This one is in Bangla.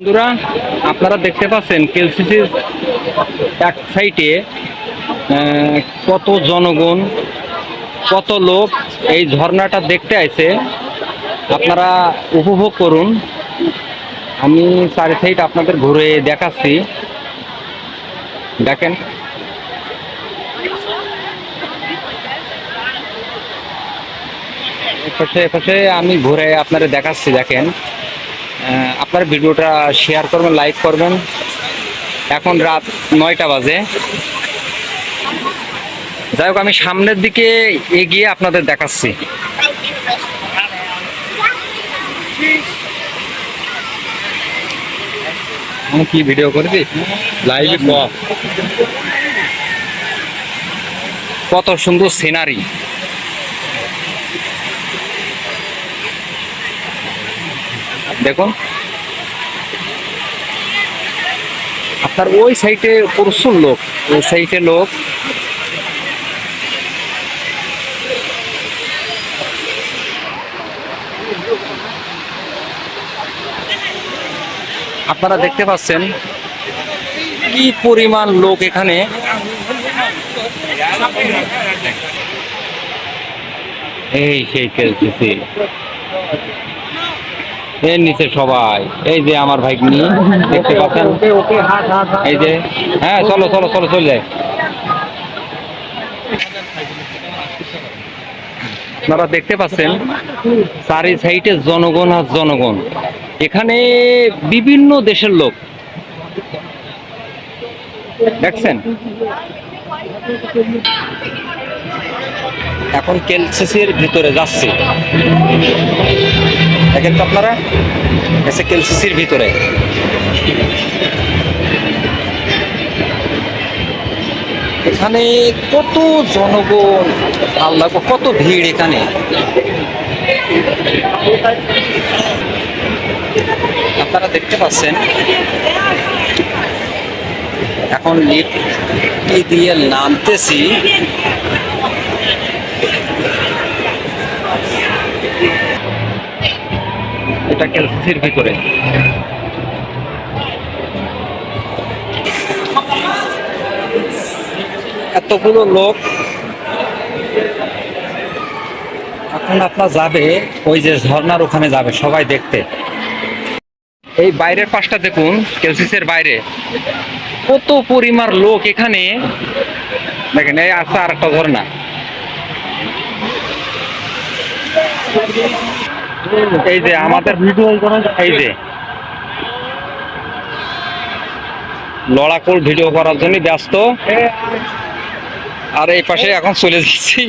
বন্ধুরা আপনারা দেখতে পাচ্ছেন কেলসিসির এক আহ, কত জনগণ কত লোক এই ঝর্ণাটা দেখতে আইছে। আপনারা উপভোগ করুন। আমি চারি সাইড আপনাদের ঘুরে দেখাচ্ছি। দেখেন। এপাশে এপাশে আমি ঘুরে আপনারা দেখাচ্ছি দেখেন। আপনারা ভিডিওটা শেয়ার করবেন লাইক করবেন। এখন রাত নয়টা বাজে। যাই হোক, আমি সামনের দিকে এগিয়ে আপনাদের দেখাচ্ছি। কি ভিডিও করবি? লাইভে কত সুন্দর সিনারি দেখুন। আপনার ওই সাইটে প্রচুর লোক, ওই সাইটে লোক। আপনারা দেখতে পাচ্ছেন কি পরিমাণ লোক এখানে। এই সেই খেলতেছি। এর নিচে সবাই। এই যে আমার ভাই নিয়ে দেখতে পাচ্ছেন? এই যে হ্যাঁ চলো চলো চলো, চলে যায় আপনারা দেখতে পাচ্ছেন, চারি সাইডে জনগণ আর জনগণ। এখানে বিভিন্ন দেশের লোক। দেখছেন? এখন কেলসিসির ভিতরে যাচ্ছে। দেখেন তো আপনারা এসে কেলসিসির ভিতরে। এখানে কত জনগণ, আল্লাহ কত ভিড় এখানে। আপনারা দেখতে পাচ্ছেন, এখন লিফট দিয়ে নামতেছি। এটা কেলসিসির ভিতরে। এতগুলো লোক। এখন আপনার যাবে, ওই যে ঝর্ণার ওখানে যাবে, সবাই দেখতে। এই বাইরের পাশটা দেখুন, কেলসিসের বাইরে। কত পরিমাণ লোক এখানে। দেখেন, এই আছে আর একটা ঝর্ণা। এই যে আমাদের এই যে লড়াকুল ভিডিও করার জন্য ব্যস্ত। আর এই পাশে এখন চলে যাচ্ছি।